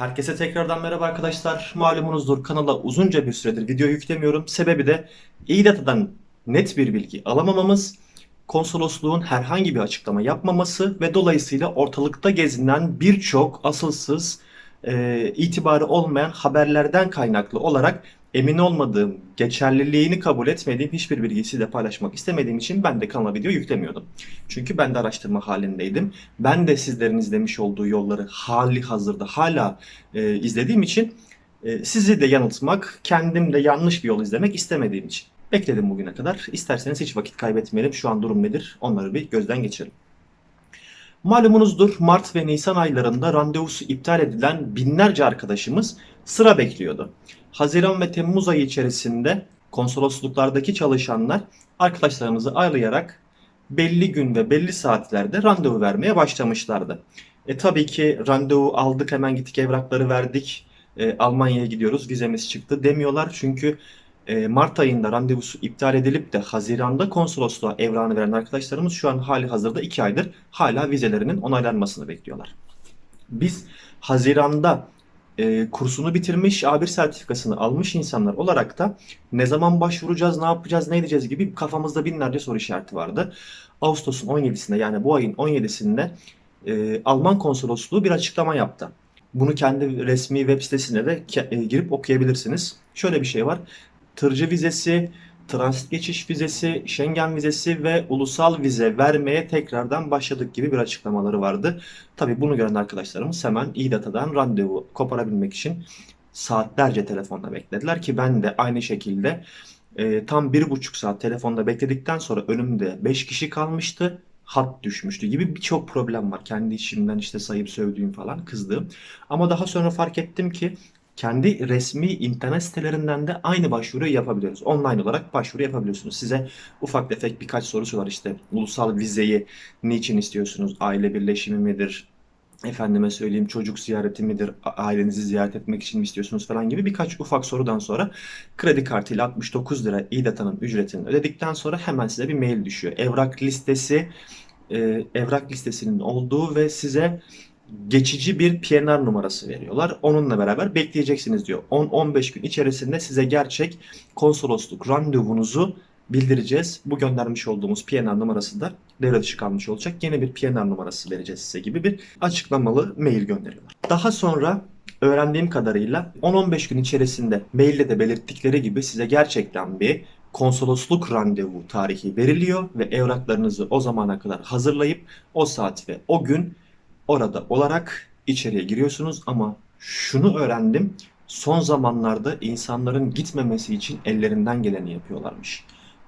Herkese tekrardan merhaba arkadaşlar. Malumunuzdur kanala uzunca bir süredir video yüklemiyorum. Sebebi de İDATA'dan net bir bilgi alamamamız, konsolosluğun herhangi bir açıklama yapmaması ve dolayısıyla ortalıkta gezinen birçok asılsız, e, itibarı olmayan haberlerden kaynaklı olarak emin olmadığım, geçerliliğini kabul etmediğim hiçbir bilgisi de paylaşmak istemediğim için ben de kanala video yüklemiyordum. Çünkü ben de araştırma halindeydim. Ben de sizlerin izlemiş olduğu yolları hali hazırda hala e, izlediğim için e, sizi de yanıltmak, kendim de yanlış bir yol izlemek istemediğim için. Bekledim bugüne kadar. İsterseniz hiç vakit kaybetmeyelim. Şu an durum nedir? Onları bir gözden geçirelim. Malumunuzdur Mart ve Nisan aylarında randevusu iptal edilen binlerce arkadaşımız sıra bekliyordu. Haziran ve Temmuz ayı içerisinde konsolosluklardaki çalışanlar arkadaşlarımızı ayarlayarak belli gün ve belli saatlerde randevu vermeye başlamışlardı. E tabii ki randevu aldık hemen gittik evrakları verdik. E, Almanya'ya gidiyoruz vizemiz çıktı demiyorlar. Çünkü e, Mart ayında randevusu iptal edilip de Haziran'da konsolosluğa evrağını veren arkadaşlarımız şu an hali hazırda 2 aydır hala vizelerinin onaylanmasını bekliyorlar. Biz Haziran'da e, kursunu bitirmiş, A1 sertifikasını almış insanlar olarak da ne zaman başvuracağız, ne yapacağız, ne edeceğiz gibi kafamızda binlerce soru işareti vardı. Ağustos'un 17'sinde yani bu ayın 17'sinde e, Alman konsolosluğu bir açıklama yaptı. Bunu kendi resmi web sitesine de e, girip okuyabilirsiniz. Şöyle bir şey var. Tırcı vizesi, transit geçiş vizesi, Schengen vizesi ve ulusal vize vermeye tekrardan başladık gibi bir açıklamaları vardı. Tabii bunu gören arkadaşlarımız hemen İDATA'dan randevu koparabilmek için saatlerce telefonda beklediler ki ben de aynı şekilde e, tam bir buçuk saat telefonda bekledikten sonra önümde 5 kişi kalmıştı. Hat düşmüştü gibi birçok problem var. Kendi işimden işte sayıp sövdüğüm falan kızdığım. Ama daha sonra fark ettim ki kendi resmi internet sitelerinden de aynı başvuruyu yapabiliyoruz. Online olarak başvuru yapabiliyorsunuz. Size ufak tefek birkaç sorusu var işte. Ulusal vizeyi niçin istiyorsunuz? Aile birleşimi midir? Efendime söyleyeyim çocuk ziyareti midir? Ailenizi ziyaret etmek için mi istiyorsunuz falan gibi birkaç ufak sorudan sonra kredi kartıyla 69 lira İDATA'nın ücretini ödedikten sonra hemen size bir mail düşüyor. Evrak listesi e, evrak listesinin olduğu ve size geçici bir PNR numarası veriyorlar. Onunla beraber bekleyeceksiniz diyor. 10-15 gün içerisinde size gerçek konsolosluk randevunuzu bildireceğiz. Bu göndermiş olduğumuz PNR numarası da devre dışı kalmış olacak. Yeni bir PNR numarası vereceğiz size gibi bir açıklamalı mail gönderiyorlar. Daha sonra öğrendiğim kadarıyla 10-15 gün içerisinde mailde de belirttikleri gibi size gerçekten bir konsolosluk randevu tarihi veriliyor ve evraklarınızı o zamana kadar hazırlayıp o saat ve o gün orada olarak içeriye giriyorsunuz ama şunu öğrendim. Son zamanlarda insanların gitmemesi için ellerinden geleni yapıyorlarmış.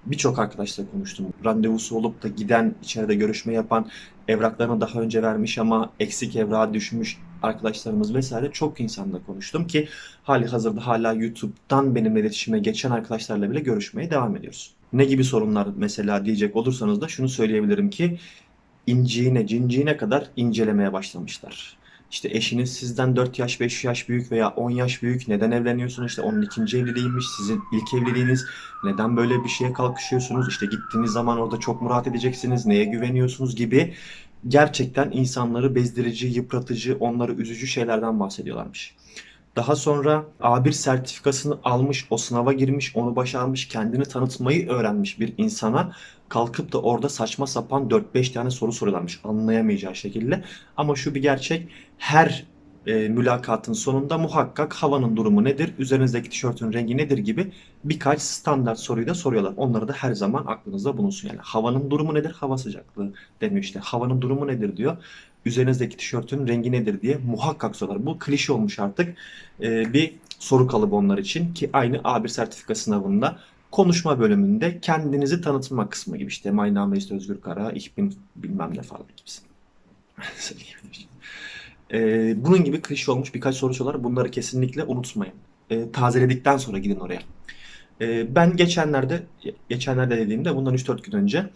Birçok arkadaşla konuştum. Randevusu olup da giden, içeride görüşme yapan, evraklarını daha önce vermiş ama eksik evrağa düşmüş arkadaşlarımız vesaire çok insanla konuştum ki hali hazırda hala YouTube'dan benimle iletişime geçen arkadaşlarla bile görüşmeye devam ediyoruz. Ne gibi sorunlar mesela diyecek olursanız da şunu söyleyebilirim ki inciğine, cinciğine kadar incelemeye başlamışlar. İşte eşiniz sizden 4 yaş, 5 yaş büyük veya 10 yaş büyük. Neden evleniyorsunuz? İşte onun ikinci evliliğiymiş. Sizin ilk evliliğiniz. Neden böyle bir şeye kalkışıyorsunuz? İşte gittiğiniz zaman orada çok mu rahat edeceksiniz? Neye güveniyorsunuz gibi gerçekten insanları bezdirici, yıpratıcı, onları üzücü şeylerden bahsediyorlarmış. Daha sonra A1 sertifikasını almış, o sınava girmiş, onu başarmış, kendini tanıtmayı öğrenmiş bir insana kalkıp da orada saçma sapan 4-5 tane soru soruyorlarmış anlayamayacağı şekilde. Ama şu bir gerçek her e, mülakatın sonunda muhakkak havanın durumu nedir, üzerinizdeki tişörtün rengi nedir gibi birkaç standart soruyu da soruyorlar. Onları da her zaman aklınızda bulunsun. Yani havanın durumu nedir? Hava sıcaklığı demiyor işte. Havanın durumu nedir diyor. Üzerinizdeki tişörtün rengi nedir diye muhakkak sorular. Bu klişe olmuş artık e, bir soru kalıbı onlar için ki aynı A1 sertifika sınavında konuşma bölümünde kendinizi tanıtma kısmı gibi işte My name is Özgür Kara, ich bin bilmem ne falan gibisin. Ee, bunun gibi klişe olmuş birkaç soru sorular. Bunları kesinlikle unutmayın. Ee, tazeledikten sonra gidin oraya. Ee, ben geçenlerde, geçenlerde dediğimde bundan 3-4 gün önce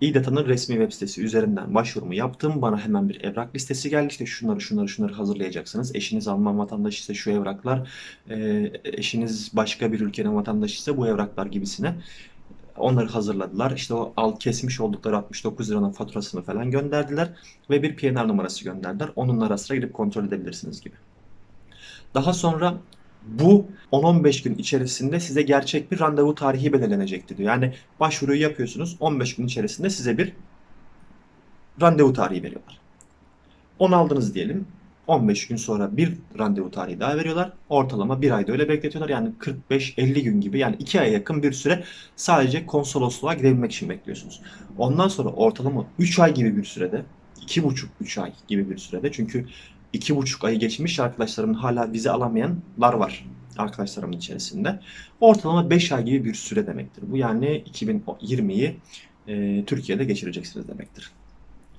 İDATA'nın resmi web sitesi üzerinden başvurumu yaptım. Bana hemen bir evrak listesi geldi. İşte şunları şunları şunları hazırlayacaksınız. Eşiniz Alman vatandaşı ise şu evraklar, e, eşiniz başka bir ülkenin vatandaşı ise bu evraklar gibisine. Onları hazırladılar. İşte o al kesmiş oldukları 69 liranın faturasını falan gönderdiler ve bir PNR numarası gönderdiler. Onunla ara sıra gidip kontrol edebilirsiniz gibi. Daha sonra bu 10-15 gün içerisinde size gerçek bir randevu tarihi belirlenecektir diyor. Yani başvuruyu yapıyorsunuz 15 gün içerisinde size bir randevu tarihi veriyorlar. 10 aldınız diyelim. 15 gün sonra bir randevu tarihi daha veriyorlar. Ortalama bir ayda öyle bekletiyorlar. Yani 45-50 gün gibi yani 2 aya yakın bir süre sadece konsolosluğa gidebilmek için bekliyorsunuz. Ondan sonra ortalama 3 ay gibi bir sürede 2,5-3 ay gibi bir sürede çünkü 2,5 ayı geçmiş arkadaşlarımın hala vize alamayanlar var arkadaşlarımın içerisinde. Ortalama 5 ay gibi bir süre demektir. Bu yani 2020'yi e, Türkiye'de geçireceksiniz demektir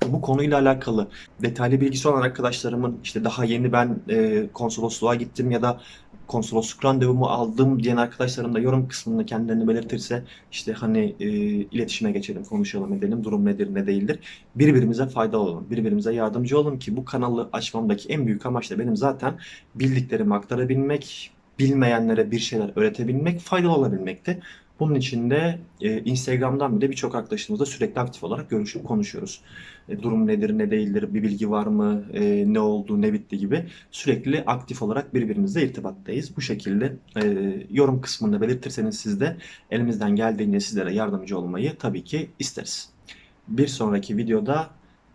bu konuyla alakalı detaylı bilgisi olan arkadaşlarımın işte daha yeni ben e, konsolosluğa gittim ya da konsolosluk randevumu aldım diyen arkadaşlarım da yorum kısmında kendilerini belirtirse işte hani e, iletişime geçelim, konuşalım edelim, durum nedir ne değildir. Birbirimize faydalı olalım, birbirimize yardımcı olalım ki bu kanalı açmamdaki en büyük amaç da benim zaten bildiklerimi aktarabilmek, bilmeyenlere bir şeyler öğretebilmek, faydalı olabilmekti. Bunun için de e, Instagram'dan bile birçok arkadaşımızla sürekli aktif olarak görüşüp konuşuyoruz. E, durum nedir, ne değildir, bir bilgi var mı, e, ne oldu, ne bitti gibi sürekli aktif olarak birbirimizle irtibattayız. Bu şekilde e, yorum kısmında belirtirseniz siz de elimizden geldiğince sizlere yardımcı olmayı tabii ki isteriz. Bir sonraki videoda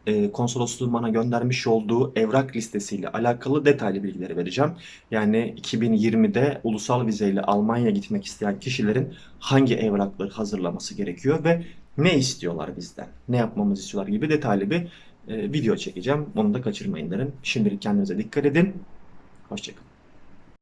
e, bana göndermiş olduğu evrak listesiyle alakalı detaylı bilgileri vereceğim. Yani 2020'de ulusal vizeyle Almanya'ya gitmek isteyen kişilerin hangi evrakları hazırlaması gerekiyor ve ne istiyorlar bizden, ne yapmamızı istiyorlar gibi detaylı bir e, video çekeceğim. Onu da kaçırmayın derim. Şimdilik kendinize dikkat edin. Hoşçakalın.